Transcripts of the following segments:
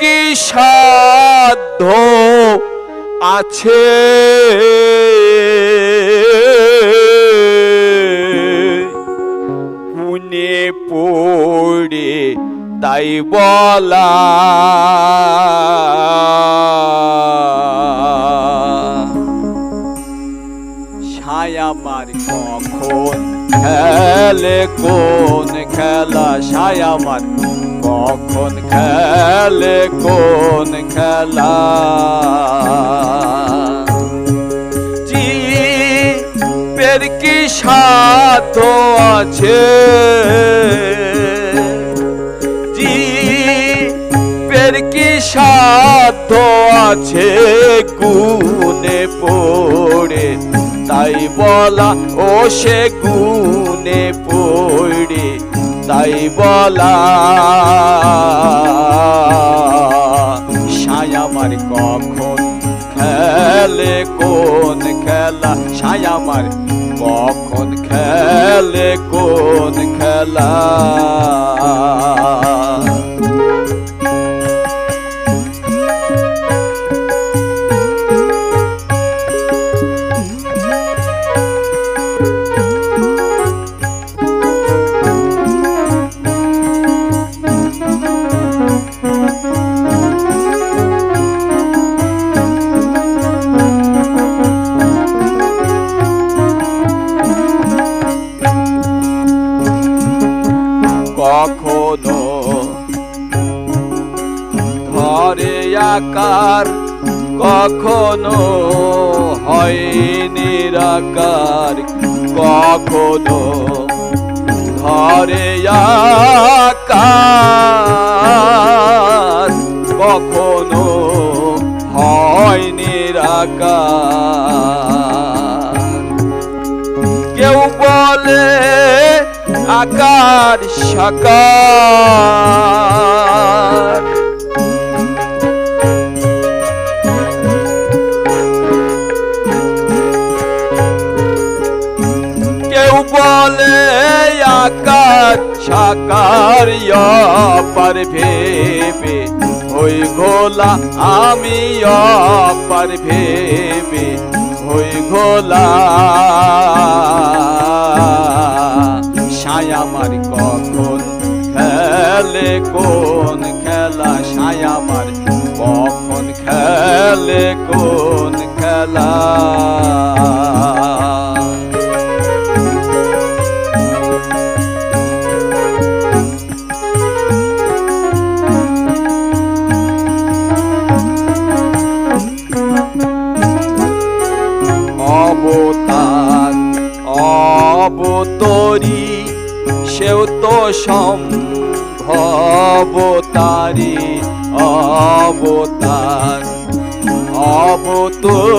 কি সাধ্য আছে? পুনে পড়ে তাই বলা। ছায়ামার কখন খেলে কোন খেলা? ছায়ামার কখন খেলে, কোন খেলা? জি পের কি সাধ্য আছে? জি পের কি সাধ্য আছে? গুনে পড়ে, তাই বলা ও সে গুনে পড়ে। তাই বলা সায়ামার কখন খেলে কোন খেলা? সায়ামার কখন খেলে কোন খেলা? আকার কখনো হয় নিরাকার কখনো ধরে আকার কখনো হয় নিরাকার কেউ বলে আকার সাকার। অপার ভেবে হই ঘোলা আমি অপার ভেবে হই ঘোলা সায়ামার কখন খেলে, কোন খেলা সায়ামার কখন খেলে, কোন খেলা? অবতার। অবতরী সেও তো সম্ভবতারি অবতার। অবতরী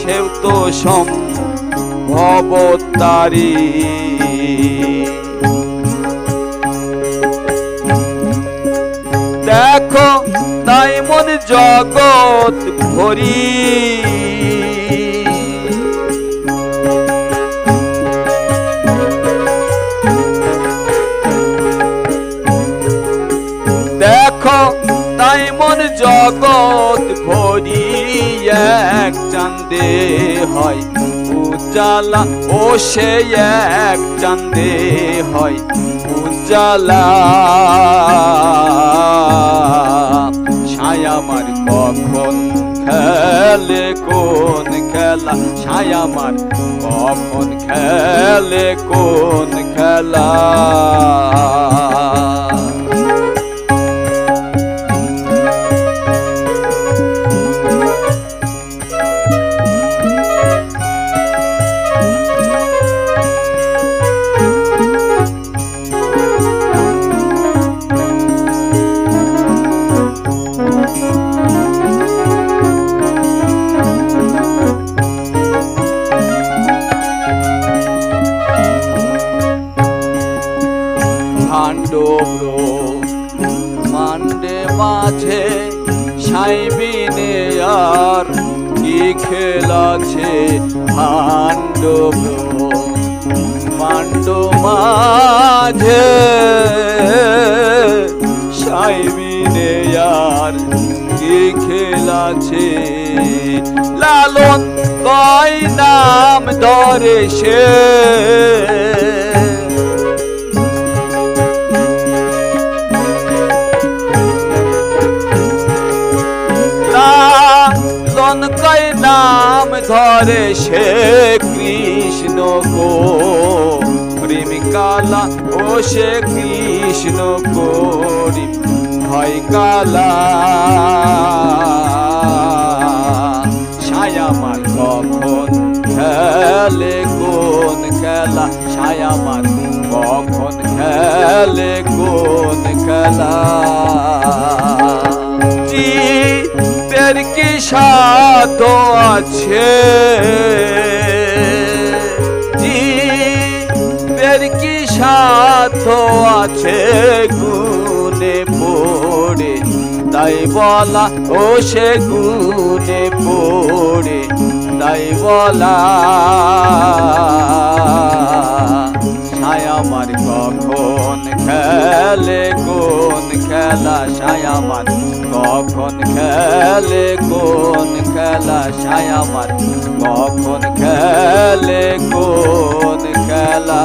সেও তো সম্ভবতারি দেখো তাই মন জগৎ ভরি। দেখো তাই মন জগৎ ভরি, এক চান্দে হয় উজালা, ও সে এক চান্দে হয় উজালা। খেলে কোন খেলা? ছায়ামার কখন খেলে কোন খেলা? মাঝে সাইবিনে আর কি খেলাছে ভাণ্ডব্র মান্ড মাঝে সাইবিনে আর কি খেলাছে লালন কয় নাম ধরে সে? ধরে সে কৃষ্ণ গো কালা ও সে কৃষ্ণ করি হয় কালা। ছায়ামার কখন খেলে, কোন খেলা? ছায়ামার কখন খেলে, কোন খেলা? চিতের কি সাধ আছে? জীবের কি সাধ্য আছে? গুনে পড়ে, তাই বলা, ও সে গুনে পড়ে, তাই বলা। ছায়ামার কখন খেলে কোন খেলা ছায়ামার কখন খেলে কোন খেলা ছায়ামার কখন খেলে কোন খেলা?